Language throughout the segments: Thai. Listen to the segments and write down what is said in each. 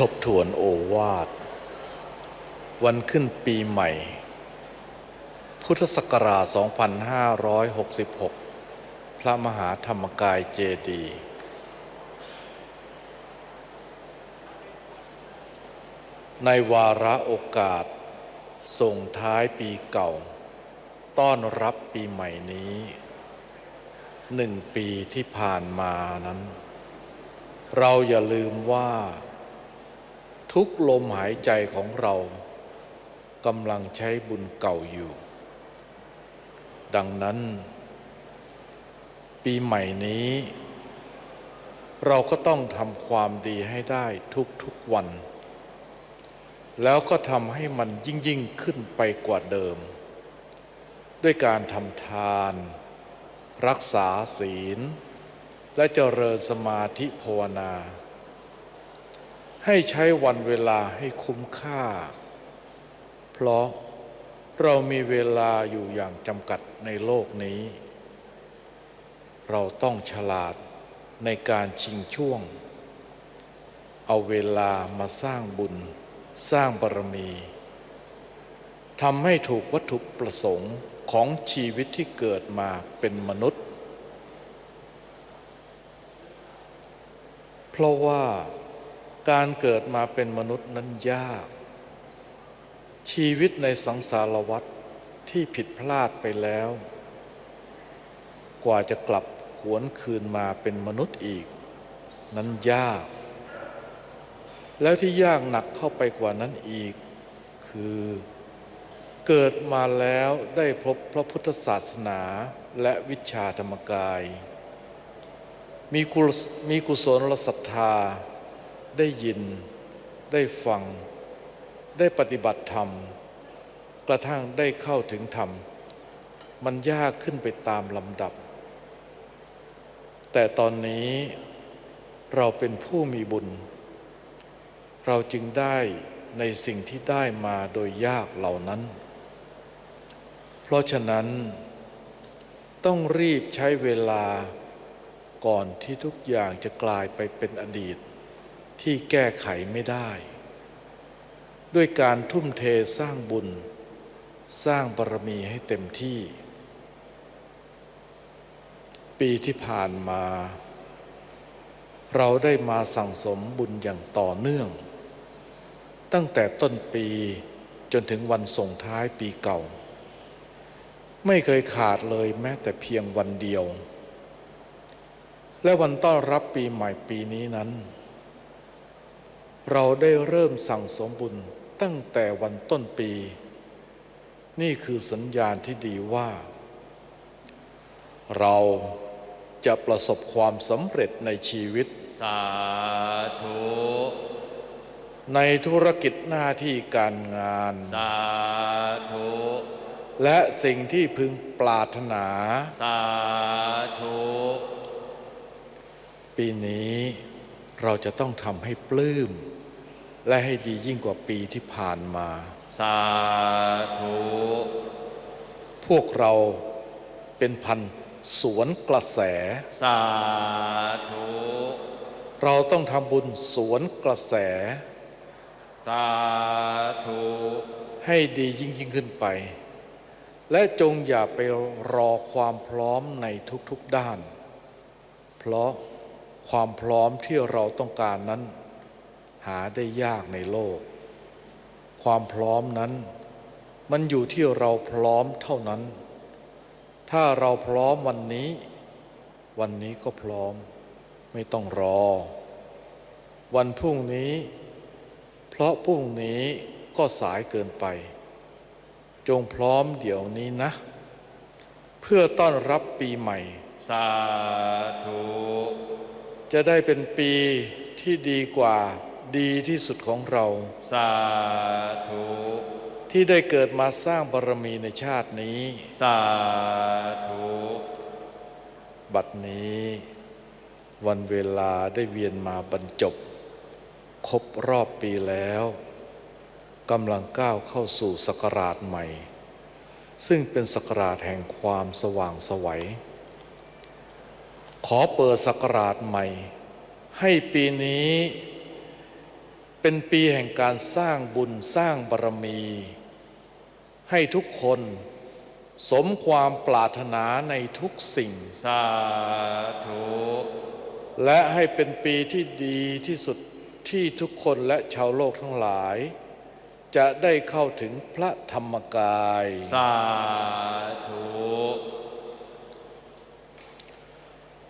ทบทวนโอวาท วันขึ้นปีใหม่ พุทธศักราช 2566 พระมหาธรรมกายเจดีย์ในวาระโอกาส ส่งท้ายปีเก่า ต้อนรับปีใหม่นี้หนึ่งปีที่ผ่านมานั้น เราอย่าลืมว่า ทุกลมหายใจของเรากำลังใช้บุญเก่าอยู่ ดังนั้น ปีใหม่นี้ เราก็ต้องทำความดีให้ได้ทุกๆวัน แล้วก็ทำให้มันยิ่งยิ่งขึ้นไปกว่าเดิม ด้วยการทำทาน รักษาศีล และเจริญสมาธิภาวนา ให้ใช้วันเวลาให้คุ้มค่า เพราะเรามีเวลาอยู่อย่างจำกัดในโลกนี้ เราต้องฉลาดในการชิงช่วง เอาเวลามาสร้างบุญ สร้างบารมีทำให้ถูกวัตถุประสงค์ของชีวิตที่เกิดมาเป็นมนุษย์ เพราะว่า การเกิดมาเป็นมนุษย์นั้นยาก ชีวิตในสังสารวัฏที่ผิดพลาดไปแล้ว กว่าจะกลับหวนคืนมาเป็นมนุษย์อีก นั้นยาก แล้วที่ยากหนักเข้าไปกว่านั้นอีก คือเกิดมาแล้วได้พบพระพุทธศาสนาและวิชาธรรมกาย มีกุศมีกุศลศรัทธา ได้ยิน ได้ฟัง ได้ปฏิบัติธรรม กระทั่งได้เข้าถึงธรรม มันยากขึ้นไปตามลำดับ แต่ตอนนี้เราเป็นผู้มีบุญ เราจึงได้ในสิ่งที่ได้มาโดยยากเหล่านั้น เพราะฉะนั้น ต้องรีบใช้เวลาก่อนที่ทุกอย่างจะกลายไปเป็นอดีต ที่แก้ไขไม่ได้ ด้วยการทุ่มเทสร้างบุญ สร้างบารมีให้เต็มที่ ปีที่ผ่านมา เราได้มาสั่งสมบุญอย่างต่อเนื่อง ตั้งแต่ต้นปีจนถึงวันส่งท้ายปีเก่า ไม่เคยขาดเลยแม้แต่เพียงวันเดียว และวันต้อนรับปีใหม่ปีนี้นั้น เราได้เริ่มสั่งสมบุญตั้งแต่วันต้นปี นี่คือสัญญาณที่ดีว่า เราจะประสบความสำเร็จในชีวิต สาธุ ในธุรกิจหน้าที่การงาน สาธุ และสิ่งที่พึงปรารถนา สาธุ ปีนี้เราจะต้องทำให้ปลื้ม และให้ดียิ่งกว่าปีที่ผ่านมา สาธุ พวกเราเป็นพันสวนกระแส สาธุ เราต้องทำบุญสวนกระแส สาธุ ให้ดียิ่งยิ่งขึ้นไป และจงอย่าไปรอความพร้อมในทุกๆด้าน เพราะความพร้อมที่เราต้องการนั้น หาได้ยากในโลก ความพร้อมนั้น มันอยู่ที่เราพร้อมเท่านั้น ถ้าเราพร้อมวันนี้ วันนี้ก็พร้อม ไม่ต้องรอ วันพรุ่งนี้ เพราะพรุ่งนี้ก็สายเกินไป จงพร้อมเดี๋ยวนี้นะ เพื่อต้อนรับปีใหม่ สาธุ จะได้เป็นปีที่ดีกว่า ดีที่สุดของเรา สาธุ ที่ได้เกิดมาสร้างบารมีในชาตินี้ สาธุ บัดนี้ วันเวลาได้เวียนมาบรรจบ ครบรอบปีแล้วกำลังก้าวเข้าสู่ศักราชใหม่ ซึ่งเป็นศักราชแห่งความสว่างไสวัย ขอเปิดศักราชใหม่ ให้ปีนี้ เป็นปีแห่งการสร้างบุญสร้างบารมี ให้ทุกคนสมความปรารถนาในทุกสิ่ง สาธุ และให้เป็นปีที่ดีที่สุดที่ทุกคนและชาวโลกทั้งหลาย จะได้เข้าถึงพระธรรมกาย สาธุ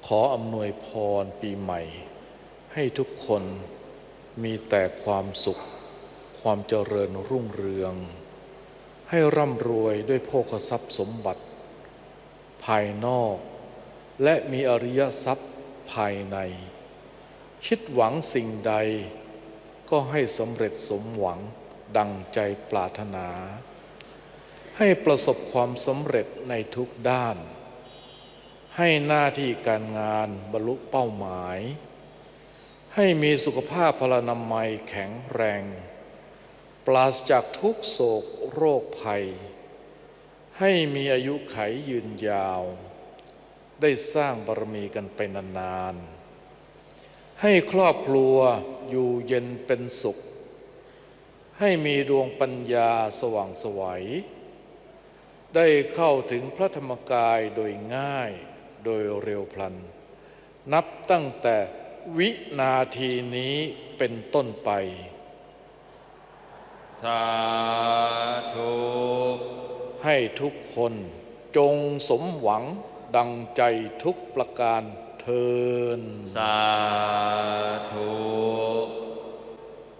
ขออำนวยพรปีใหม่ ให้ทุกคน มีแต่ความสุข ความเจริญรุ่งเรือง ให้ร่ำรวยด้วยโภคทรัพย์สมบัติ ภายนอก และมีอริยทรัพย์ภายใน คิดหวังสิ่งใด ก็ให้สำเร็จสมหวังดังใจปรารถนา ให้ประสบความสำเร็จในทุกด้าน ให้หน้าที่การงานบรรลุเป้าหมาย ให้มีสุขภาพพลานามัยแข็งแรง ปราศจากทุกโศกโรคภัย ให้มีอายุไขยืนยาว ได้สร้างบารมีกันไปนานๆ ให้ครอบครัวอยู่เย็นเป็นสุข ให้มีดวงปัญญาสว่างไสวัย ได้เข้าถึงพระธรรมกายโดยง่ายโดยเร็วพลัน นับตั้งแต่ วินาทีนี้เป็นต้นไป สาธุให้ทุกคนจงสมหวังดังใจทุกประการเทิน สาธุ